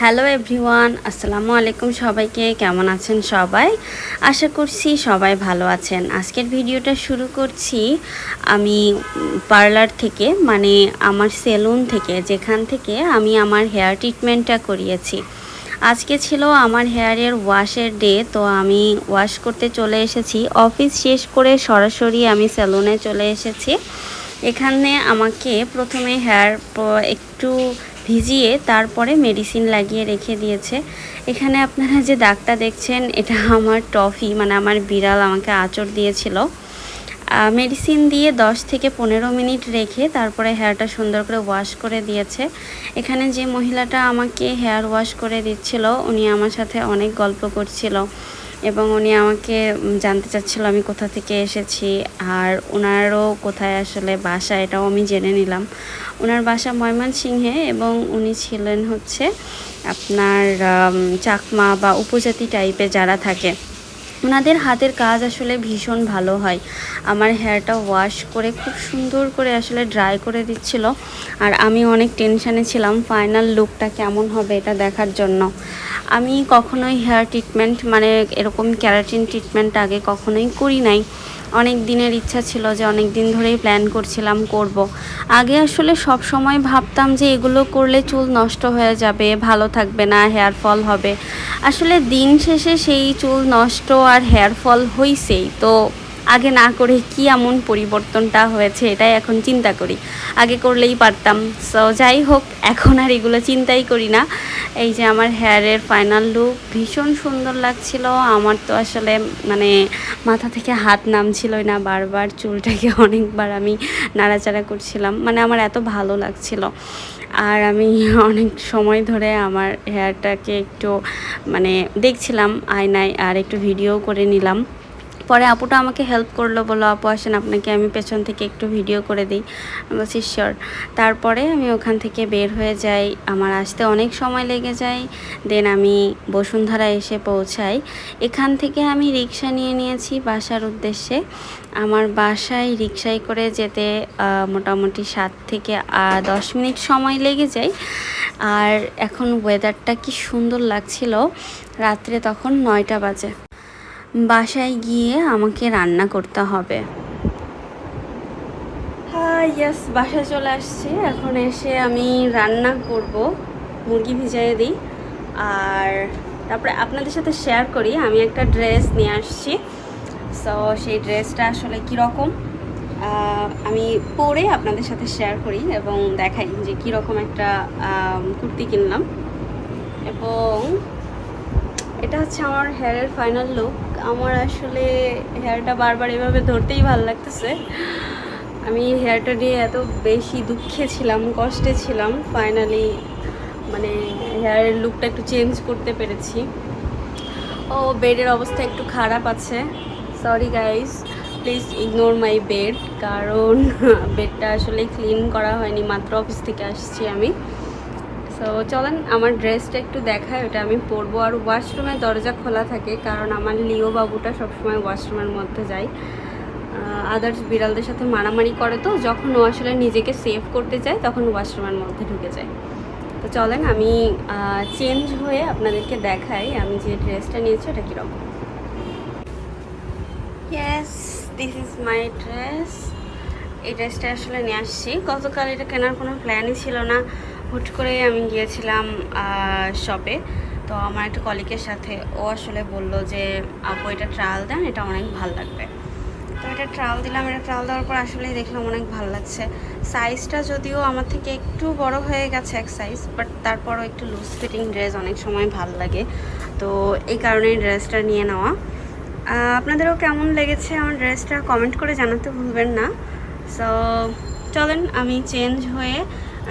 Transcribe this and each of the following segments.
Hello everyone আসসালামু আলাইকুম সবাইকে। কেমন আছেন সবাই? আশা করছি সবাই ভালো আছেন। আজকের ভিডিওটা শুরু করছি আমি পার্লার থেকে মানে আমার সেলুন থেকে, যেখান থেকে আমি আমার হেয়ার ট্রিটমেন্টটা করিয়েছি। আজকে ছিল আমার হেয়ারের ওয়াশের ডে, তো আমি ওয়াশ করতে চলে এসেছি। অফিস শেষ করে সরাসরি আমি সেলুনে চলে এসেছি। এখানে আমাকে প্রথমে হেয়ার একটু ভিজিয়ে তারপরে মেডিসিন লাগিয়ে রেখে দিয়েছে। এখানে আপনারা যে দাগটা দেখছেন, এটা আমার টফি মানে আমার বিড়াল আমাকে আঁচড় দিয়েছিল। মেডিসিন দিয়ে 10 থেকে পনেরো মিনিট রেখে তারপরে হেয়ারটা সুন্দর করে ওয়াশ করে দিয়েছে। এখানে যে মহিলাটা আমাকে হেয়ার ওয়াশ করে দিচ্ছিল, উনি আমার সাথে অনেক গল্প করছিল। এবং উনি আমাকে জানতে চাচ্ছিল আমি কোথা থেকে এসেছি আর ওনারও কোথায় আসলে বাসা, এটাও আমি জেনে নিলাম। ওনার বাসা ময়মনসিংহে এবং উনি ছিলেন হচ্ছে আপনার চাকমা বা উপজাতি টাইপের যারা থাকে। ওনাদের হাতের কাজ আসলে ভীষণ ভালো হয়। আমার হেয়ারটা ওয়াশ করে খুব সুন্দর করে আসলে ড্রাই করে দিচ্ছিল। আর আমি অনেক টেনশানে ছিলাম ফাইনাল লুকটা কেমন হবে এটা দেখার জন্য। আমি কখনোই হেয়ার ট্রিটমেন্ট মানে এরকম ক্যারাটিন ট্রিটমেন্ট আগে কখনোই করি নাই। অনেক দিনের ইচ্ছা ছিল যে অনেক দিন ধরেই প্ল্যান করছিলাম করব। আগে আসলে সব সময় ভাবতাম যে এগুলো করলে চুল নষ্ট হয়ে যাবে, ভালো থাকবে না হেয়ার ফল হবে আসলে দিন শেষে সেই চুল নষ্ট আর হেয়ার ফল হইছেই তো আগে না করে কি এমন পরিবর্তনটা হয়েছে এটাই এখন চিন্তা করি। আগে করলেই পারতাম। সো যাই হোক, এখন আর এগুলো চিন্তাই করি না। এই যে আমার হেয়ারের ফাইনাল লুক ভীষণ সুন্দর লাগছিল। আমার তো আসলে মানে মাথা থেকে হাত নামছিলই না। বারবার চুলটাকে অনেকবার আমি নাড়াচাড়া করছিলাম। মানে আমার এত ভালো লাগছিল। আর আমি অনেক সময় ধরে আমার হেয়ারটাকে একটু মানে দেখছিলাম আয়নায় আর একটু ভিডিও করে নিলাম। পরে আপুটা আমাকে হেল্প করল বলো আপু, আসেন আপনাকে, আমি পেছন থেকে একটু ভিডিও করে দিই বলছি তারপরে আমি ওখান থেকে বের হয়ে যাই, আমার আসতে অনেক সময় লেগে যায় দেন আমি বসুন্ধরা এসে পৌঁছাই। এখান থেকে আমি রিক্সা নিয়ে নিয়েছি বাসার উদ্দেশ্যে। আমার বাসায় রিক্সায় করে যেতে মোটামুটি সাত থেকে দশ মিনিট সময় লেগে যায়। আর এখন ওয়েদারটা কি সুন্দর লাগছিল, রাত্রে তখন নয়টা বাজে। বাসায় গিয়ে আমাকে রান্না করতে হবে। হ্যাঁ ইয়াস বাসায় চলে আসছি। এখন এসে আমি রান্না করব, মুরগি ভিজাইয়ে দিই। আর তারপরে আপনাদের সাথে শেয়ার করি, আমি একটা ড্রেস নিয়ে আসছি। সো সেই ড্রেসটা আসলে কীরকম আমি পরে আপনাদের সাথে শেয়ার করি এবং দেখাই যে কীরকম একটা কুর্তি কিনলাম। এবং এটা হচ্ছে আমার হেয়ারের ফাইনাল লুক আমার আসলে হেয়ারটা বারবার এভাবে ধরতেই ভালো লাগতেছে। আমি হেয়ারটা নিয়ে এত বেশি দুঃখে ছিলাম, কষ্টে ছিলাম। ফাইনালি মানে হেয়ারের লুকটা একটু চেঞ্জ করতে পেরেছি। ও বেডের অবস্থা একটু খারাপ আছে। Sorry guys please ignore my bed কারণ বেডটা আসলে ক্লিন করা হয়নি। মাত্র অফিস থেকে আসছি আমি। সো চলেন, আমার ড্রেসটা একটু দেখায় ওটা আমি পরবো। আর ওয়াশরুমের দরজা খোলা থাকে, কারণ আমার লিও বাবুটা সবসময় ওয়াশরুমের মধ্যে যায়। আদার্স বিড়ালদের সাথে মারামারি করে তো, যখন ও আসলে নিজেকে সেভ করতে চায়, তখন ওয়াশরুমের মধ্যে ঢুকে যায়। তো চলেন, আমি চেঞ্জ হয়ে আপনাদেরকে দেখাই, আমি যে ড্রেসটা নিয়েছি, ওটা কীরকম। Yes this is my dress এই ড্রেসটা আসলে নিয়ে আসছি। গতকাল এটা কেনার কোনো প্ল্যানই ছিল না। হুট করে আমি গিয়েছিলাম শপে তো আমার একটা কলিকের সাথে। ও আসলে বলল যে, আপু, এটা ট্রায়াল দেন, এটা অনেক ভালো লাগবে। তো এটা ট্রায়াল দিলাম। এটা ট্রায়াল দেওয়ার পর আসলেই দেখলাম অনেক ভালো লাগছে। সাইজটা যদিও আমার থেকে একটু বড় হয়ে গেছে এক সাইজ বাট তারপরও একটু লুজ ফিটিং ড্রেস অনেক সময় ভালো লাগে। তো এই কারণেই ড্রেসটা নিয়ে নেওয়া। আপনাদেরও কেমন লেগেছে আমার ড্রেসটা কমেন্ট করে জানাতে ভুলবেন না। সো চলেন, আমি চেঞ্জ হয়ে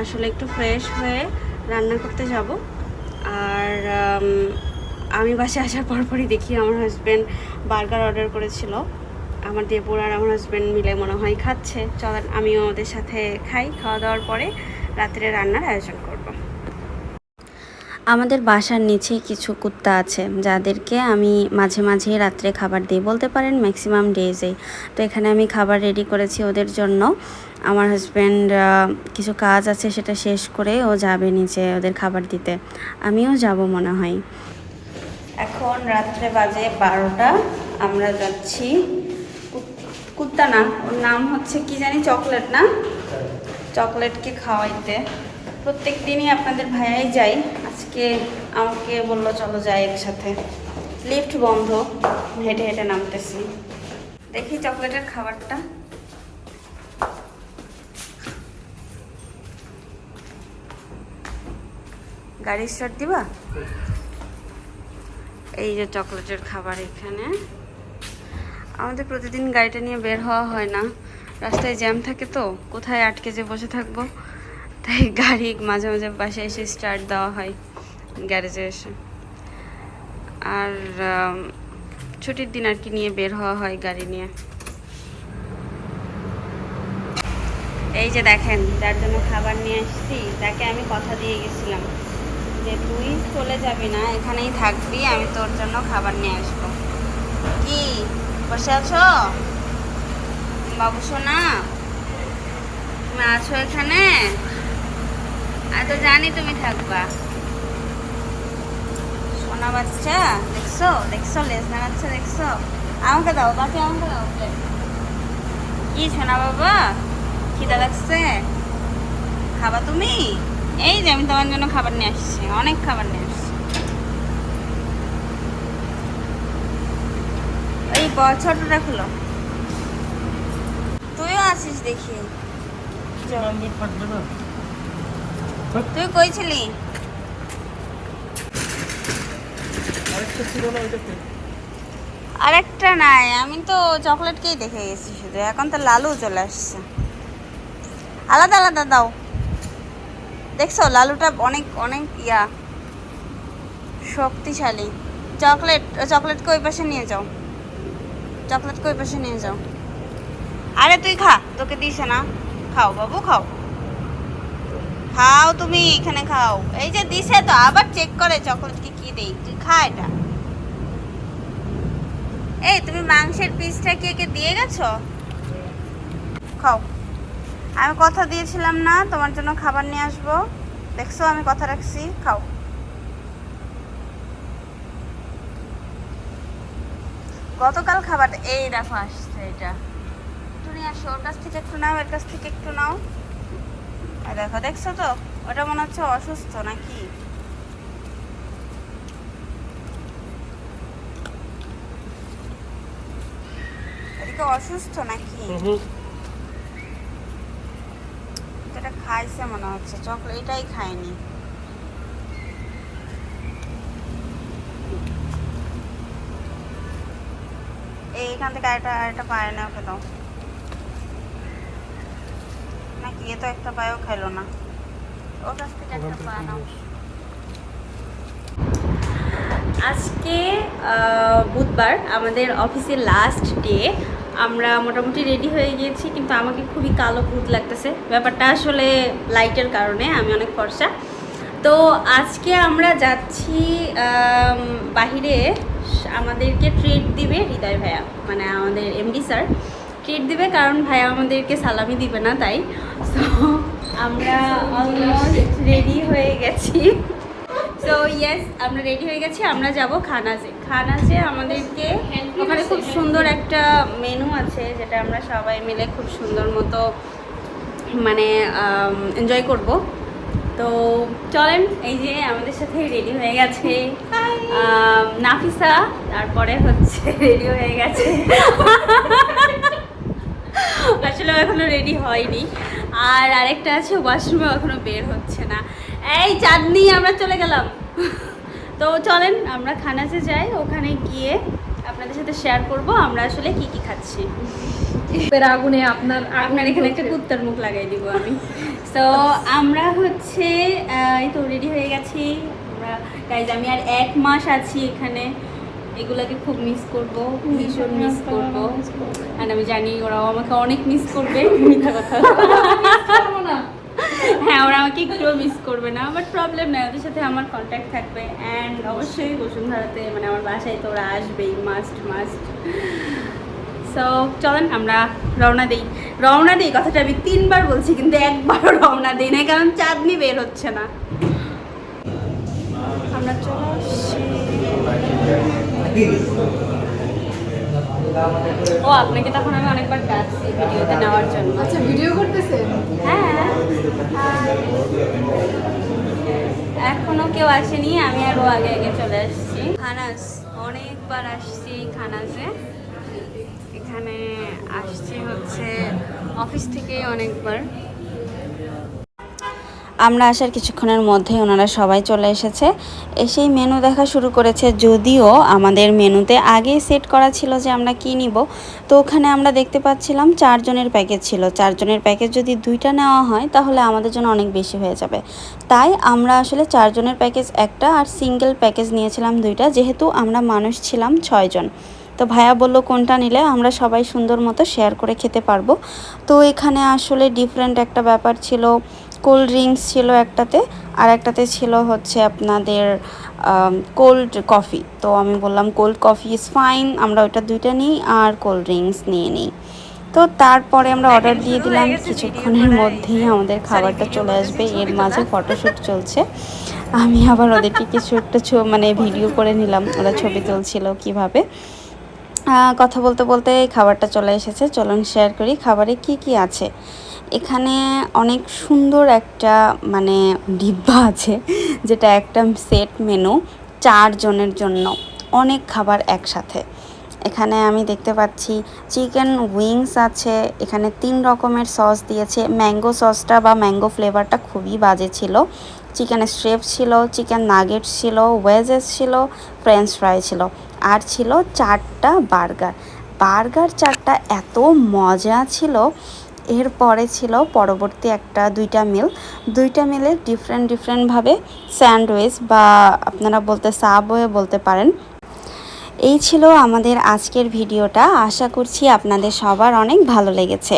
আসলে একটু ফ্রেশ হয়ে রান্না করতে যাব। আর আমি বাসায় আসার পরপরই দেখি আমার হাজব্যান্ড বার্গার অর্ডার করেছিল। আমার দেবর আর আমার হাজব্যান্ড মিলে মনে হয় খাচ্ছে। চলেন, আমিও ওদের সাথে খাই, খাওয়া দাওয়ার পরে রাত্রে রান্নার আয়োজন করব। আমাদের বাসার নিচেই কিছু কুত্তা আছে, যাদেরকে আমি মাঝে মাঝে রাত্রে খাবার দিই। বলতে পারেন ম্যাক্সিমাম ডেজেই তো এখানে আমি খাবার রেডি করেছি ওদের জন্য। আমার হাজব্যান্ড কিছু কাজ আছে সেটা শেষ করে ও যাবে নিচে ওদের খাবার দিতে। আমিও যাব মনে হয়। এখন রাত্রে বাজে বারোটা। আমরা যাচ্ছি কুত- কুত্তা না ওর নাম হচ্ছে কি জানি চকলেট না? চকলেটকে খাওয়াইতে। প্রত্যেক দিনই আপনাদের ভাইয়াই যাই আজকে আমাকে বলল চলো যাই একসাথে। লিফট বন্ধ। হেঁটে হেঁটে নামতেছি। দেখি চকলেটের খাবারটা। গাড়ি স্টার্ট দিবা? এই যে চকলেটের খাবার এখানে। আমাদের প্রতিদিন গাড়িটা নিয়ে বের হওয়া হয় না। রাস্তায় জ্যাম থাকে তো, কোথায় আটকে যে বসে থাকব? তাই গাড়ি মাঝে মাঝে বাসে এসে স্টার্ট দেওয়া হয় গ্যারেজে এসে। আর ছুটির দিন আর কি নিয়ে বের হওয়া হয় গাড়ি নিয়ে। এই যে দেখেন, যার জন্য খাবার নিয়ে এসেছি, তাকে আমি কথা দিয়ে গেছিলাম। যে তুই চলে যাবি না, এখানেই থাকবি, আমি তোর জন্য খাবার নিয়ে আসব। কি, বসে আছো? বাবু সোনা, তুমি আছো এখানে? আমি তো জানি তুমি থাকবা। সোনা বাচ্চা, দেখছ? দেখছ লেজ নাড়াচ্ছে দেখছ? আমাকে দাও, বাকি আমাকে দাও। কি সোনা বাবা? খিদা লাগছে? খাবা তুমি? এই যে আমি তোমার জন্য খাবার নিয়ে আসছি অনেক খাবার নিয়ে আসছি। এই ছোটটা খুলো। তুইও আসিস দেখি। তুই কই ছিলি? আরেকটা নাই আমি তো চকলেটকেই দেখে গেছি শুধু এখন তো লালু চলে আসছে। আলাদা আলাদা দাও। দেখছ, লালুটা অনেক অনেক ইয়া। শক্তিশালী। চকলেট, চকলেটকে ওই পাশে নিয়ে যাও। চকলেটকে ওই পাশে নিয়ে যাও। আরে তুই খা, তোকে দিছে না। খাও বাবু, খাও। খাও তুমি, এখানে খাও। এই যে দিছে তো, আবার চেক করে চকলেটকে কি দেই। তুই খা এটা। এই, তুমি মাংসের পিসটা কে কে দিয়ে গেছো? খাও। আমি কথা দিয়েছিলাম না, তোমার জন্য খাবার নিয়ে আসব। দেখছ, আমি কথা রাখছি, খাও। গতকাল খাবার, এই দেখো, আসছে এটা। একটু নিয়ে আসো, ওর কাছ থেকে একটু নাও, এর কাছ থেকে একটু নাও। এই দেখো, দেখছ তো? ওটা মনে হচ্ছে অসুস্থ নাকি? অসুস্থ নাকি এটা খাইছে মনে হচ্ছে চকলেট এটাই খায়নি এইখান থেকে আরেকটা আরেকটা পায় না ওকে দাও। নাকি এ তো একটা পায়েও খাইলো না। ওর কাছ থেকে একটা পা নাও। আজকে বুধবার আমাদের অফিসের লাস্ট ডে আমরা মোটামুটি রেডি হয়ে গিয়েছি, কিন্তু আমাকে খুবই কালো ভূত লাগতেছে। ব্যাপারটা আসলে লাইটের কারণে, আমি অনেক ফর্সা। তো আজকে আমরা যাচ্ছি বাহিরে। আমাদেরকে ট্রিট দিবে হৃদয় ভাইয়া মানে আমাদের এমডি স্যার ট্রিট দিবে কারণ ভাইয়া আমাদেরকে সালামি দিবে না, তাই। সো আমরা অলমোস্ট রেডি হয়ে গেছি। সো ইয়েস আমরা রেডি হয়ে গেছি, আমরা যাব খানাজে। খানাজে আমাদেরকে ওখানে খুব সুন্দর একটা মেনু আছে, যেটা আমরা সবাই মিলে খুব সুন্দর মতো মানে এনজয় করব। তো চলেন, এই যে আমাদের সাথে রেডি হয়ে গেছে নাফিসা, তারপরে হচ্ছে রেডি হয়ে গেছে। আসলে এখনও রেডি হয়নি। আর আরেকটা আছে ওয়াশরুমে এখনও বের হচ্ছে না। এই চাঁদনি আমরা চলে গেলাম। তো চলেন আমরা খানাতে যাই ওখানে গিয়ে আপনাদের সাথে শেয়ার করব আমরা আসলে কি কি খাচ্ছি। এর আগুনে আপনার আপনার এখানে একটা কুত্তার মুখ লাগাই দিব আমি। তো আমরা হচ্ছে এই তো রেডি হয়ে গেছি। আমরা গাইজ আমি আর এক মাস আছি এখানে। এগুলোকে খুব মিস করব ভীষণ মিস করব। আর আমি জানি ওরাও আমাকে অনেক মিস করবে। মিথ্যা কথা। না। হ্যাঁ ওরা আমাকে একটুও মিস করবে না। বাট প্রবলেম নেই, ওদের সাথে আমার কন্ট্যাক্ট থাকবে। অ্যান্ড অবশ্যই বসুন্ধরাতে মানে আমার বাসায় তো ওরা আসবেই মাস্ট মাস্ট সো চলেন, আমরা রওনা দিই। রওনা দিই, কথাটা আমি তিনবার বলছি, কিন্তু একবারও রওনা দিই না কারণ চাঁদনি বের হচ্ছে না। আমরা চলে আসছি। ও আপনাকে তখন আমি অনেকবার ডাকছি ভিডিওতে নেওয়ার জন্য। আচ্ছা ভিডিও করতেছে? হ্যাঁ। এখনও কেউ আসেনি আমি আরও আগে আগে চলে আসছি। খানাস অনেকবার আসছি খানাসে। এখানে আসছি হচ্ছে অফিস থেকে অনেকবার। আমরা আসার কিছুক্ষণের মধ্যেই ওনারা সবাই চলে এসেছে। এসেই মেনু দেখা শুরু করেছে, যদিও আমাদের মেনুতে আগেই সেট করা ছিল যে আমরা কি নিব। তো ওখানে আমরা দেখতে পাচ্ছিলাম চারজনের প্যাকেজ ছিল। চারজনের প্যাকেজ যদি দুইটা নেওয়া হয়, তাহলে আমাদের জন্য অনেক বেশি হয়ে যাবে। তাই আমরা আসলে চারজনের প্যাকেজ একটা আর সিঙ্গেল প্যাকেজ নিয়েছিলাম দুইটা, যেহেতু আমরা মানুষ ছিলাম ছয়জন। তো ভাইয়া বলল কোনটা নিলে আমরা সবাই সুন্দর মতো শেয়ার করে খেতে পারব। তো এখানে আসলে ডিফারেন্ট একটা ব্যাপার ছিল। কোল্ড ড্রিঙ্কস ছিল একটাতে, আর একটাতে ছিল হচ্ছে আপনাদের কোল্ড কফি তো আমি বললাম কোল্ড কফি ইজ ফাইন আমরা ওইটা দুইটা নিই আর কোল্ড ড্রিঙ্কস নিয়ে নিই। তো তারপরে আমরা অর্ডার দিয়ে দিলাম, কিছুক্ষণের মধ্যেই আমাদের খাবারটা চলে আসবে, এর মাঝে ফটোশ্যুট চলছে। আমি আবার ওদেরকে কিছু একটা ছ- মানে ভিডিও করে নিলাম, ওরা ছবি তুলছিল কীভাবে। কথা বলতে বলতে খাবারটা চলে এসেছে, চলুন শেয়ার করি, খাবারে কি কি আছে। এখানে অনেক সুন্দর একটা মানে ডিব্বা আছে, যেটা একটা সেট মেনু চারজনের জন্য। অনেক খাবার একসাথে। এখানে আমি দেখতে পাচ্ছি চিকেন উইংস আছে, এখানে তিন রকমের সস দিয়েছে। ম্যাঙ্গো সসটা বা ম্যাঙ্গো ফ্লেভারটা খুবই বাজে ছিল। চিকেন স্ট্রেপ ছিল, চিকেন নাগেটস ছিল, ওয়েজেস ছিল, ফ্রেঞ্চ ফ্রাই ছিল। আর ছিল চারটা বার্গার। বার্গার চারটা এত মজা ছিল এরপরে ছিল পরবর্তী একটা দুইটা মিল। দুইটা মিলে ডিফারেন্ট ডিফারেন্টভাবে স্যান্ডউইচ বা আপনারা বলতে সাবওয়ে বলতে পারেন। এই ছিল আমাদের আজকের ভিডিওটা। আশা করছি আপনাদের সবার অনেক ভালো লেগেছে।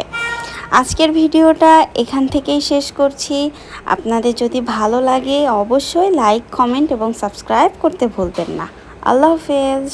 আজকের ভিডিওটা এখান থেকেই শেষ করছি। আপনাদের যদি ভালো লাগে অবশ্যই লাইক, কমেন্ট এবং সাবস্ক্রাইব করতে ভুলবেন না। আল্লাহ হাফেজ।